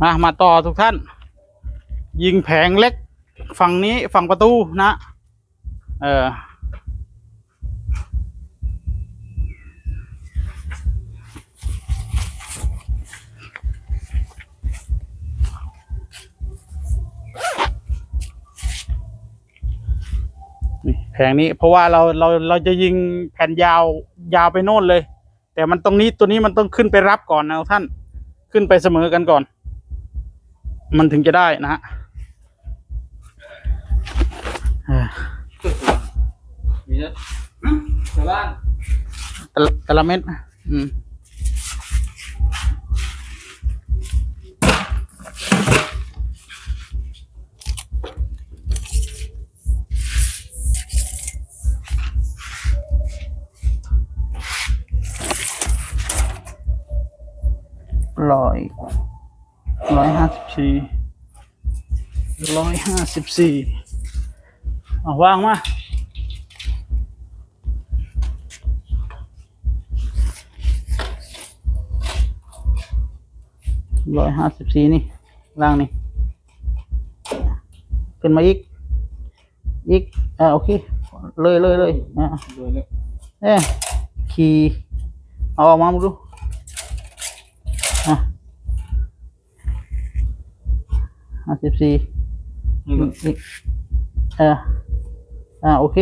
มามาต่อทุกท่าน ยิงแผงเล็ก ฝั่งนี้ฝั่งประตูนะ เออแผงนี้เพราะว่าเราเราเราจะยิงแผ่นยาวยาวไปโน่นเลย แต่มันตรงนี้ตัวนี้มันต้องขึ้นไปรับก่อนนะท่านขึ้นไปเสมอกันก่อน มันถึงจะได้นะฮะเอ่อมีนะชาวบ้านแต่ละแต่ละเม็ดอืมร้อย ร้อยห้าสิบสี่ร้อยห้าสิบสี่เอาวางมาร้อยห้าสิบสี่นี่ล่างนี่ ขึ้นมาอีก อีก อ่าโอเค เลยเลยเลยอ่าโดยแล้วเอ๊ะขี่เอาออกมาดูอะ ห้าสิบสี่นี่ก็อีกเอออ่าโอเค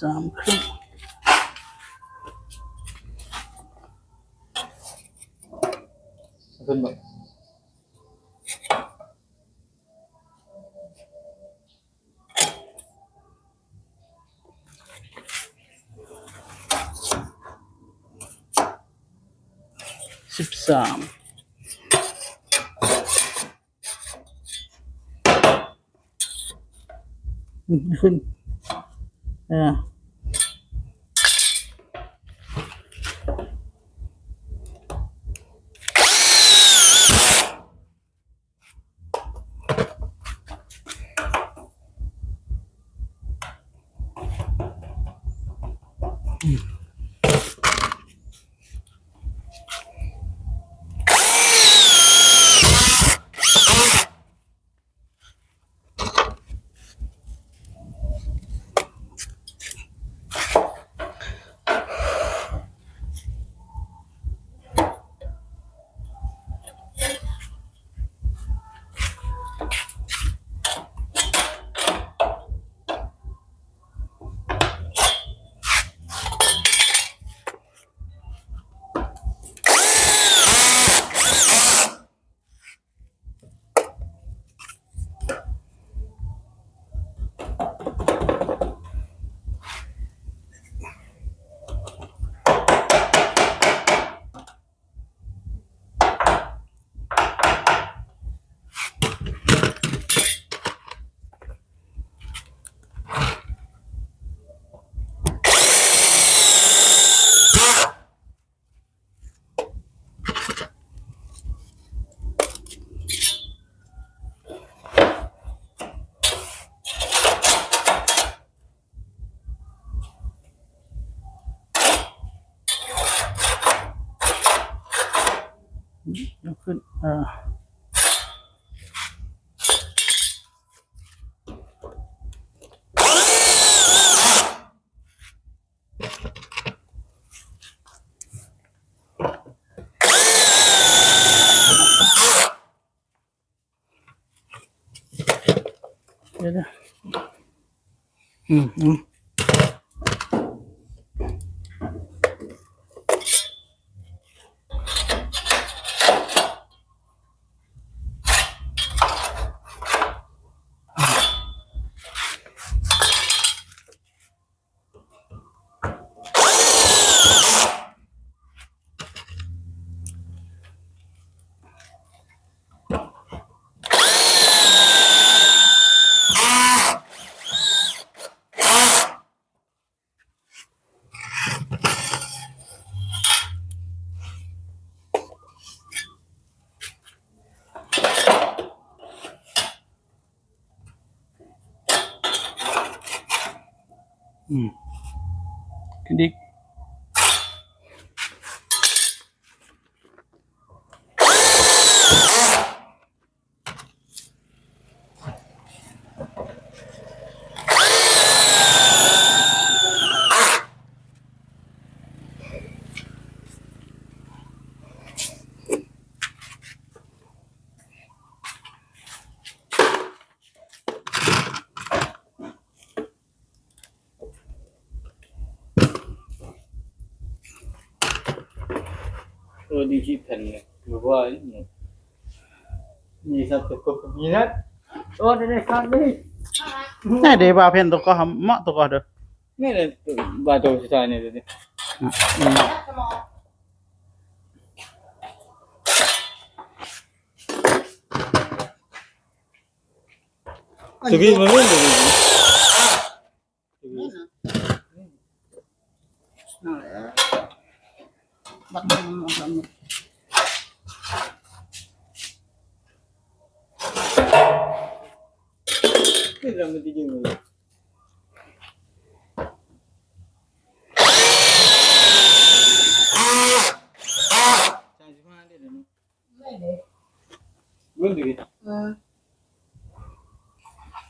สามครึ่งขึ้นแบบสิบสามขึ้นเออ Мир. ยวขึ้นเออเดี๋ยวนะอืมอืม Mm. đi điều thành người vợ nhìn sao tôi cũng nhìn hết. Ô đây này khác đi? Này để vào phen tôi có hầm mọ tôi có được. Này là bà tôi sẽ xài này rồi Ты видишь, мы видим? buat ngomong-ngomong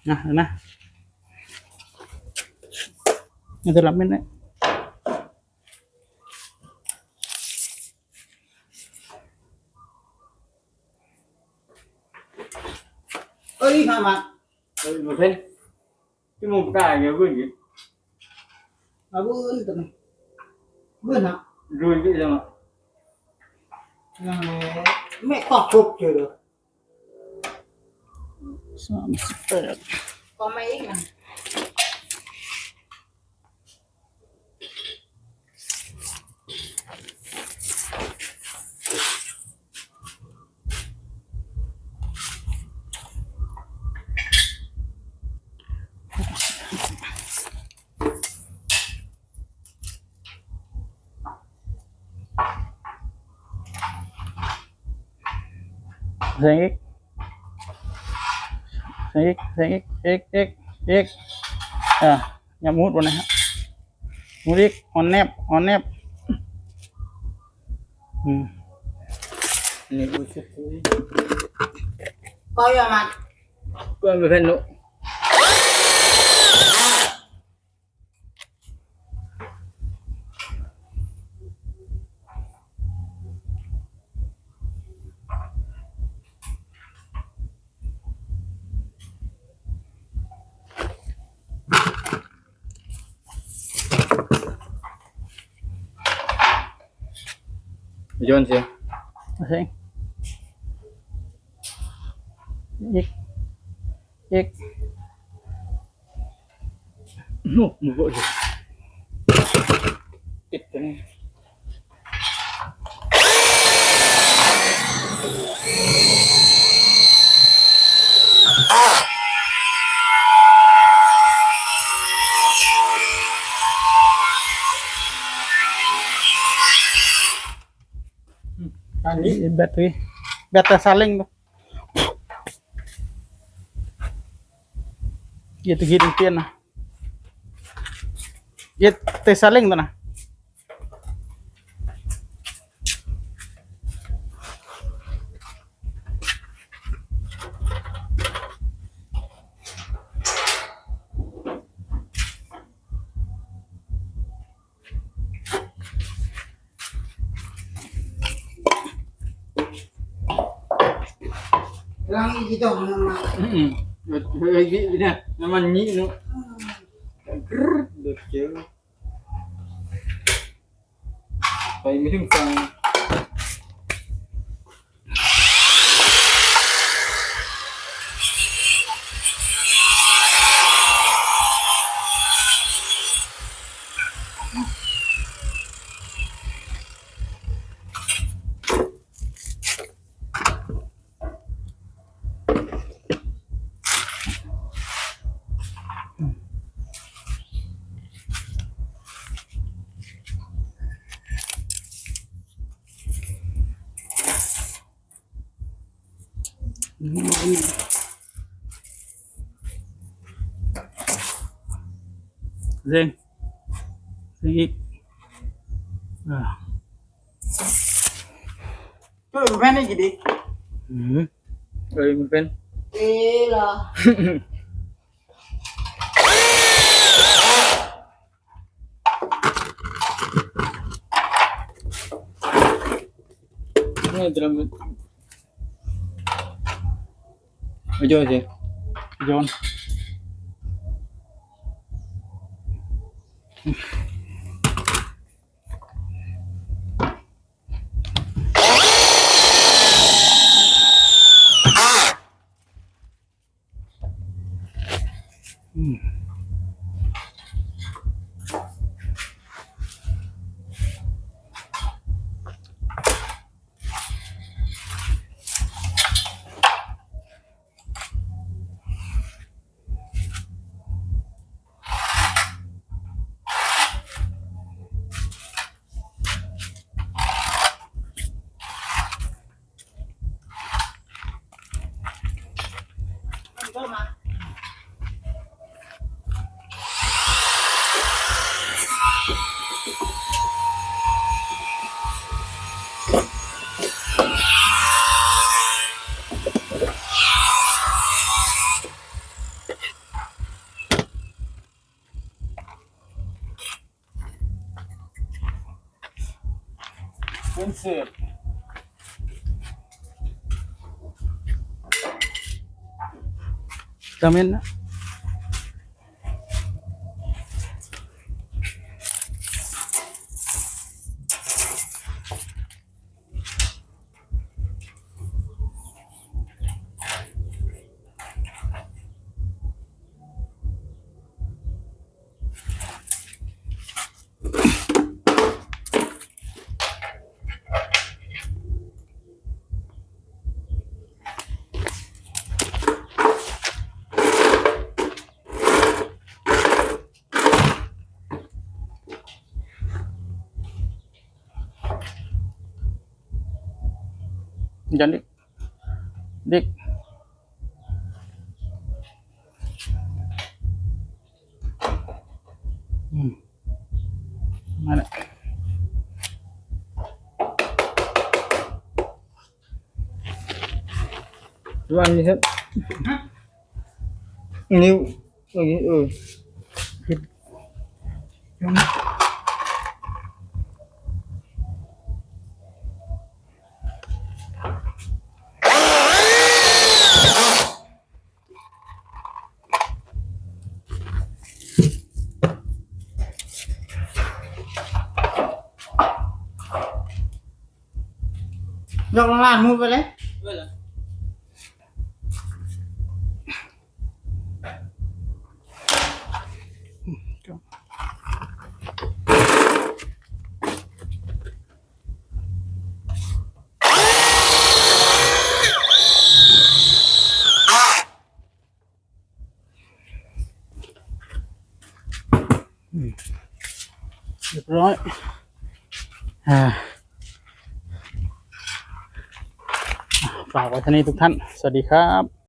Nah, nah. ini terlambat. mà một thân cái mồm cả nhiều vườn gì? Mà vườn tầm vườn hả? Rồi cái rồi mà mẹ cọp chụp chưa được có mấy mà. ยสามสิบแปดก็ไม่เองนะเสียงอีกเสียงอีกเสียงอีกอีกอีกอีกอะอย่ามุดบนนะฮะมุดอีกออนแนบออนแนบอืมนี่กูชุดก็ยังมาก็ไม่เพ่นนุ Diyon siya. Asing. Ik. Ik. No, mugo. battery. Better saling tuh. Gitu gini nah. Itu saling tuh nah. hơi vị nè nó mà nhị nữa được chứ phải ini Zeng Nah Tuh, mana jadi? Hmm. Kalau ini pen? Iya. Ini drum ওই যে ওই যে। যেমন acontecer. Também não. dán đi, đi, ừ. Mà lại. Chú ăn đi hết? Nếu ừ, ừ. Thịt. ย่างนี้เออ ยกล่างๆมือไปเลย เรียบร้อย อ่า ฝากไว้ท่านี้ทุกท่าน สวัสดีครับ